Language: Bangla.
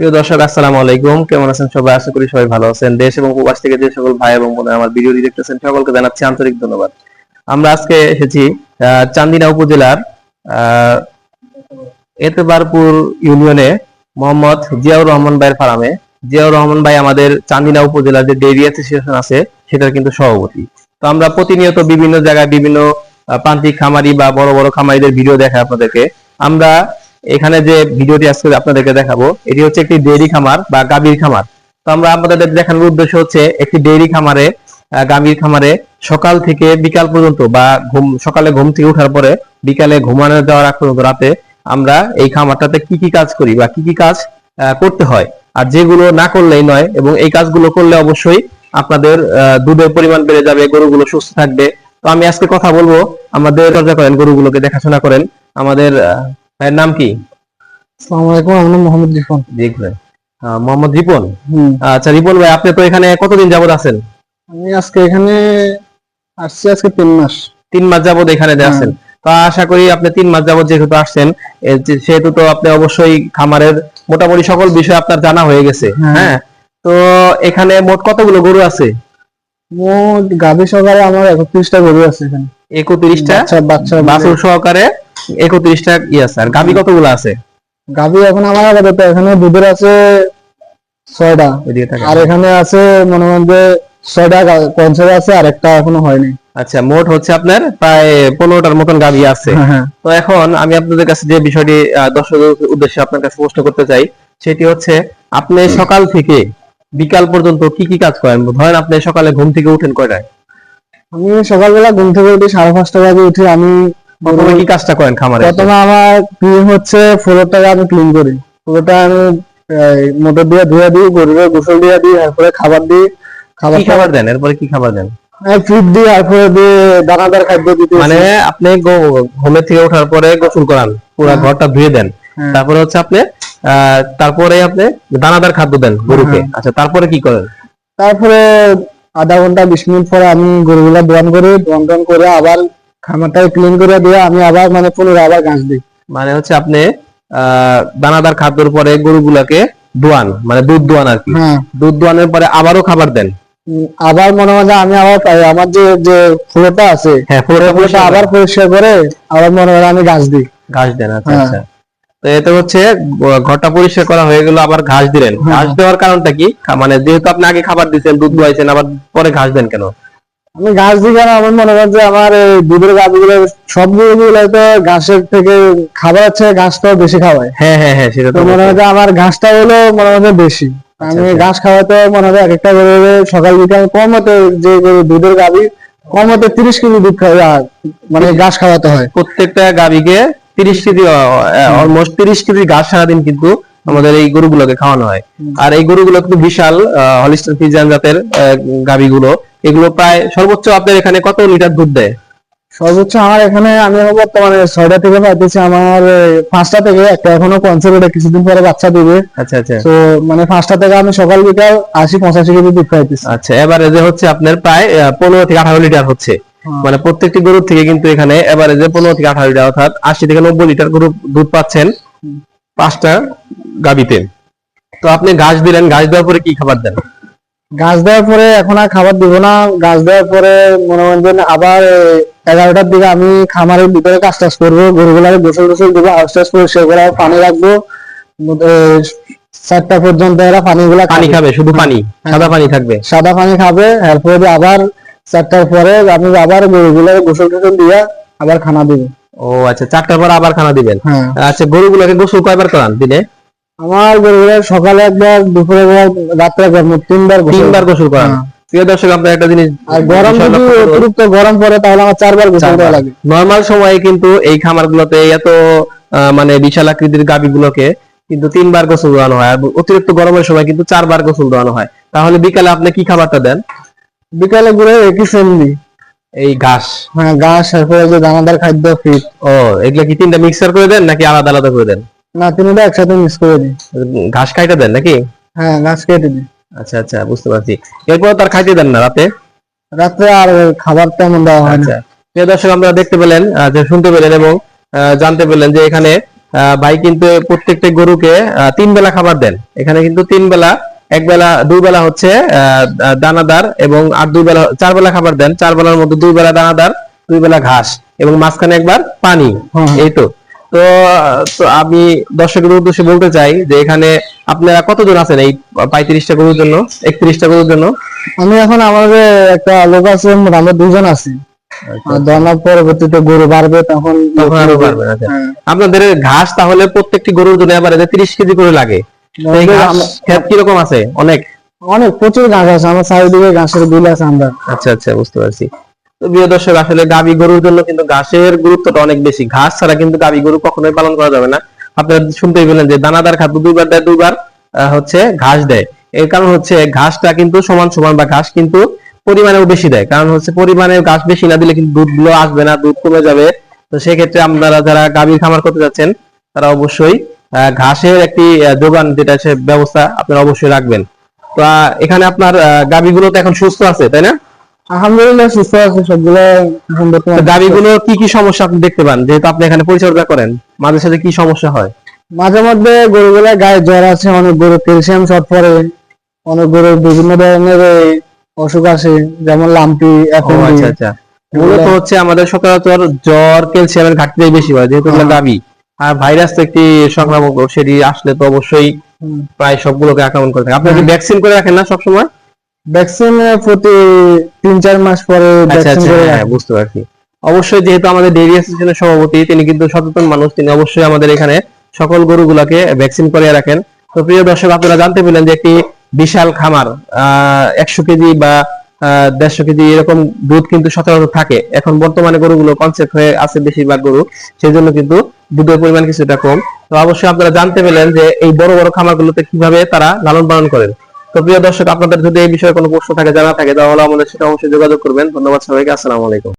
প্রিয় দর্শক, আসসালামু আলাইকুম। কেমন আছেন সবাই? আশা করি সবাই ভালো আছেন। দেশ এবং প্রবাস থেকে যে সকল ভাই এবং বোনেরা আমার ভিডিওটি দেখতেছেন, সকলকে জানাচ্ছি আন্তরিক ধন্যবাদ। আমরা আজকে এসেছি চান্দিনা উপজেলার এতেবারপুর ইউনিয়নে মোহাম্মদ জিয়াউর রহমান ভাইয়ের ফার্মে। জিয়াউর রহমান ভাই আমাদের চান্দিনা উপজেলার যে ডেইরি অ্যাসোসিয়েশন আছে, সেটার কিন্তু সভাপতি। তো আমরা প্রতিনিয়ত বিভিন্ন জায়গায় বিভিন্ন প্রান্তিক খামারি বা বড় বড় খামারিদের ভিডিও দেখাই আপনাদেরকে। আমরা এখানে যে ভিডিওটি আজকে আপনাদেরকে দেখাবো, এটি হচ্ছে একটি ডেইরি খামার বা গাভীর খামার। তো আমরা আপনাদের দেখানোর উদ্দেশ্য হচ্ছে একটি ডেইরি খামারে গাভীর খামারে সকাল থেকে বিকাল পর্যন্ত বা ঘুম, সকালে ঘুম থেকে ওঠার পরে বিকালে ঘুমানো যাওয়ার আগ পর্যন্ত রাতে আমরা এই খামারটাতে কি কি কাজ করি বা কি কি কাজ করতে হয়। আর যেগুলো না করলেই নয় এবং এই কাজগুলো করলে অবশ্যই আপনাদের দুধের পরিমাণ বেড়ে যাবে, গরুগুলো সুস্থ থাকবে। তো আমি আজকে কথা বলব, আমাদের চর্চা করেন, গরুগুলোকে দেখাশোনা করেন। আমাদের ভাইয়ের নাম কি? আসসালামু আমার নাম মোহাম্মদ রিফান দেখবেন মোহাম্মদ রিপন? আচ্ছা রিপন ভাই আপনি তো এখানে কতদিন যাবত আছেন? আমি আজকে এখানে আসছি আজকে তিন মাস। তিন মাস যাবত এখানে যে আছেন। তো আশা করি আপনি তিন মাস যাবত যেহেতু আসছেন সেহেতু তো আপনি অবশ্যই খামারের মোটামুটি সকল বিষয় আপনার জানা হয়ে গেছে। হ্যাঁ। হ্যাঁ তো এখানে মোট কতগুলো গরু আছে? মোট গাভী সহকারে আমার একত্রিশটা গরু আছে এখানে। একত্রিশটা? বাচ্চা বাছুর সহকারে? একত্রিশটা ই আছে। আর গাভি কতগুলো আছে? গাভী এখন আমার আপাতত এখানে দুধের আছে ছয়টা। ওইদিকে থাকে আর এখানে আছে মনে ছয়টা আছে আর একটা এখনও হয়নি। আচ্ছা মোট হচ্ছে আপনার প্রায় পনেরোটার মতন গাভি আছে। হ্যাঁ হ্যাঁ। তো এখন আমি আপনাদের কাছে যে বিষয়টি দর্শকের উদ্দেশ্যে আপনার কাছে প্রশ্ন করতে চাই সেটি হচ্ছে আপনি সকাল থেকে বিকাল পর্যন্ত কি কি কাজ করেন? ধরেন আপনি সকালে ঘুম থেকে উঠেন কয়টায়? আমি সকালবেলা ঘুম থেকে উঠি সাড়ে পাঁচটা বাজে উঠি। আমি প্রথমে কি কাজটা করেন খামারে? প্রথমে আমার ক্লিন হচ্ছে ফ্লোরটাকে আমি ক্লিন করি। ফ্লোরটা আমি মোটর দিয়ে ধুয়ে দিই গরুরে গোসল দিয়ে দিই তারপরে খাবার দিই। খাবার খাবার দেন? এরপরে কি খাবার দেন? ফিট দিই তারপরে দিয়ে দানাদার খাদ্য দিতে মানে আপনি ঘুমের থেকে ওঠার পরে গোসল করান পুরো হ্যাঁ। ঘরটা ধুয়ে দেন। হ্যাঁ। তারপরে হচ্ছে আপনি আহ, তারপরে আপনি দানাদার খাদ্য দেন গরুকে। হ্যাঁ। আচ্ছা তারপরে কি করেন? তারপরে আধা ঘণ্টা বিশ মিনিট পরে আমি গরুগুলা দোয়ান করি দোয়ান টোয়ান করে আবার খামারটাকে ক্লিন করে দিয়ে আমি আবার মানে পুনরায় আবার ঘাস দিই। মানে হচ্ছে আপনি দানাদার খাদ্যর পরে গরুগুলাকে দোয়ান মানে দুধ দোয়ান আর কি। হ্যাঁ। দুধ দোয়ানোর পরে আবারও খাবার দেন। আবার মনে হয় আমি আবার পাই- আমার যে যে ফ্লোরটা আছে হ্যাঁ ফ্লোরটা আবার পরিষ্কার করে আবার মনে হয় আমি ঘাস দিই। ঘাস দেন আচ্ছা হ্যাঁ। আচ্ছা। তো এতে হচ্ছে ঘরটা পরিষ্কার করা হয়ে গেল আবার ঘাস দিলেন। হ্যাঁ। ঘাস দেওয়ার কারণটা কি? মানে যেহেতু আপনি আগে খাবার দিচ্ছেন দুধ দোয়াইছেন আবার পরে ঘাস দেন কেন? আমি গাছ দিই কেন আমার মনে হয় যে আমার এই দুধের গাছগুলো সব গরুগুলো তো ঘাসের থেকে খাবার হচ্ছে ঘাসটাও বেশি খাওয়ায়। হ্যাঁ হ্যাঁ হ্যাঁ সেটা তো মনে হয় যে আমার ঘাসটা হলো মনে হয় বেশি। আমি আচ্ছা। ঘাস খাওয়াতে মনে হয় এক একটা গরুরে সকাল বিকাল কম হতে যে দুধের গাভী কম হতে তিরিশ কেজি দুধ খাওয়া মানে ঘাস খাওয়াতে হয়। প্রত্যেকটা গাভীকে তিরিশ কেজি অলমোস্ট তিরিশ কেজি ঘাস সারাদিন কিন্তু আমাদের এই গরুগুলোকে খাওয়ানো হয়। আর এই গরুগুলো কিন্তু বিশাল হলিস্টার ফিজিয়ান জাতের গাভীগুলো। এগুলো প্রায় সর্বোচ্চ আপনার এখানে কত লিটার দুধ দেয়? সর্বোচ্চ আমার এখানে আমি বর্তমানে ছয়টা থেকে পাইতেছি আমার পাঁচটা থেকে একটা এখনও কনসেপ্ট কিছুদিন পরে বাচ্চা দিবে। আচ্ছা আচ্ছা। তো মানে পাঁচটা থেকে আমি সকাল বিকাল আশি পঁচাশি কেজি দুধ পাইতেছি আচ্ছা এভারেজে হচ্ছে আপনার প্রায় পনেরো থেকে আঠারো লিটার হচ্ছে। মানে প্রত্যেকটি গরুর থেকে কিন্তু এখানে এভারেজে পনেরো থেকে আঠারো লিটার অর্থাৎ আশি থেকে নব্বই লিটার গরু দুধ পাচ্ছেন। পাঁচটা গাবিতে তো আপনি গাছ দিলেন গাছ দেওয়ার পরে কি খাবার দেন? গাছ দেওয়ার পরে এখন আর খাবার দিব না। গাছ দেওয়ার পরে মনে মনোরঞ্জন আবার এগারোটার দিকে আমি খামারের ভিতরে কাজ টাজ করব। গরুগুলাকে গোসল গোসল দেবো আস্তে আস্তে পরিষ্কার করে পানি রাখব। চারটা পর্যন্ত এরা পানিগুলা পানি খাবে। খাবে শুধু পানি? সাদা পানি থাকবে? সাদা পানি খাবে এরপরে আবার চারটার পরে আমি আবার গরুগুলাকে গোসল টোসল দিয়ে আবার খানা দিব। ও আচ্ছা চারটার পর আবার খানা দিবেন? হ্যাঁ। আচ্ছা গরুগুলোকে গোসল কয়বার করান দিনে? আমার গরুগুলা সকালে একবার দুপুরে একবার রাত্রে একবার তিনবার গোসল তিনবার গোসল করান? হ্যাঁ। প্রিয় দর্শক আপনার একটা জিনিস গরম যদি অতিরিক্ত গরম পড়ে তাহলে আমার চারবার গোসল দেওয়া লাগে। নর্মাল সময়ে কিন্তু এই খামারগুলোতে এত মানে বিশাল আকৃতির গাবিগুলোকে কিন্তু তিনবার গোসল দেওয়ানো হয়। আর অতিরিক্ত গরমের সময় কিন্তু চারবার গোসল দেওয়ানো হয়। তাহলে বিকালে আপনি কি খাবারটা দেন? বিকালে ঘুরে একই সেম দিই এই ঘাস। হ্যাঁ ঘাস তারপরে যে দানাদার খাদ্য ফিট। ও এগুলা কি তিনটা মিক্সার করে দেন নাকি আলাদা আলাদা করে দেন? না তিনটা একসাথে মিক্স করে দিই। ঘাস খাইতে দেন নাকি? হ্যাঁ ঘাস কেটে দিই। আচ্ছা আচ্ছা বুঝতে পারছি। এরপর তার খাইতে দেন না রাতে? রাত্রে আর খাবার তেমন দেওয়া হয় না। আচ্ছা। প্রিয় দর্শক আপনারা দেখতে পেলেন যে শুনতে পেলেন এবং জানতে পেলেন যে এখানে ভাই কিন্তু প্রত্যেকটা গরুকে তিন বেলা খাবার দেন। এখানে কিন্তু তিন বেলা এক বেলা দুই বেলা হচ্ছে আহ, দানাদার এবং আর দুই বেলা চার বেলা খাবার দেন। চার বেলার মধ্যে দুই বেলা দানাদার দুই বেলা ঘাস এবং মাঝখানে একবার পানি। এই তো। তো তো আমি দর্শকের উদ্দেশ্যে বলতে চাই যে এখানে আপনারা কতজন আছেন এই পঁয়ত্রিশটা গরুর জন্য একত্রিশটা গরুর জন্য? আমি এখন আমাদের একটা লোক আছে আমরা দুজন আছি। আর পরবর্তীতে গরু বাড়বে তখন আচ্ছা। হ্যাঁ। আপনাদের ঘাস তাহলে প্রত্যেকটি গরুর জন্য এবারে তিরিশ কেজি করে লাগে ক্ষেত কীরকম আছে? অনেক? অনেক প্রচুর ঘাস আছে। আমার চারিদিকে ঘাসের বিল আছে আমরা। আচ্ছা আচ্ছা বুঝতে পারছি। তো প্রিয় দর্শক আসলে গাবি গরুর জন্য কিন্তু ঘাসের গুরুত্বটা অনেক বেশি। ঘাস ছাড়া কিন্তু গাবি গরু কখনোই পালন করা যাবে না। আপনারা শুনতেই পেলেন যে দানাদার খাদ্য দুইবার দেয় দুইবার হচ্ছে ঘাস দেয়। এর কারণ হচ্ছে ঘাসটা কিন্তু সমান সমান বা ঘাস কিন্তু পরিমাণেও বেশি দেয়। কারণ হচ্ছে পরিমাণে ঘাস বেশি না দিলে কিন্তু দুধগুলো আসবে না দুধ কমে যাবে। তো সেক্ষেত্রে আপনারা যারা গাভীর খামার করতে যাচ্ছেন তারা অবশ্যই ঘাসের একটি যোগান যেটা সে ব্যবস্থা আপনারা অবশ্যই রাখবেন। তো এখানে আপনার গাভীগুলো তো এখন সুস্থ আছে তাই না? আলহামদুলিল্লাহ সুস্থ আছে সবগুলো গাভীগুলো কি কি সমস্যা আপনি দেখতে পান? যেহেতু আপনি এখানে পরিচর্যা করেন মাঝে সাথে কি সমস্যা হয়? মাঝে মধ্যে গরুগুলা গায়ে জ্বর আছে অনেক গরু ক্যালসিয়াম শর্ট পড়ে অনেক গরুর বিভিন্ন ধরনের অসুখ আছে যেমন লাম্পি এখন আচ্ছা আচ্ছা। মূলত হচ্ছে আমাদের সচরাচর জ্বর ক্যালসিয়ামের ঘাটতিটাই বেশি হয় যেহেতু হ্যাঁ। গাভী। আর ভাইরাস তো একটি সংক্রামক রোগ সেটি আসলে তো অবশ্যই প্রায় সবগুলোকে আক্রমণ করে থাকে। আপনারা কি। ভ্যাকসিন করে রাখেন না সবসময়? ভ্যাকসিন প্রতি তিন চার মাস পরে আচ্ছা আচ্ছা করে হ্যাঁ বুঝতে পারছি। অবশ্যই যেহেতু আমাদের ডেইরি অ্যাসোসিয়েশনের সভাপতি তিনি কিন্তু সচেতন মানুষ তিনি অবশ্যই আমাদের এখানে সকল গরুগুলাকে ভ্যাকসিন করিয়ে রাখেন। তো প্রিয় দর্শক আপনারা জানতে পেলেন যে একটি বিশাল খামার আহ একশো কেজি বা দেড়শো কেজি এরকম দুধ কিন্তু সচরাচর থাকে। এখন বর্তমানে গরুগুলো কনসেপ্ট হয়ে আছে বেশিরভাগ গরু সেই জন্য কিন্তু দুধের পরিমাণ কিছুটা কম। তো অবশ্যই আপনারা জানতে পেলেন যে এই বড় বড় খামারগুলোতে কীভাবে তারা লালন পালন করেন। তো প্রিয় দর্শক, আপনাদের যদি এই বিষয়ে কোনো প্রশ্ন থাকে, জানা থাকে, তাহলে আমাদের সেটা অবশ্যই যোগাযোগ করবেন। ধন্যবাদ সবাইকে, আসসালামু আলাইকুম।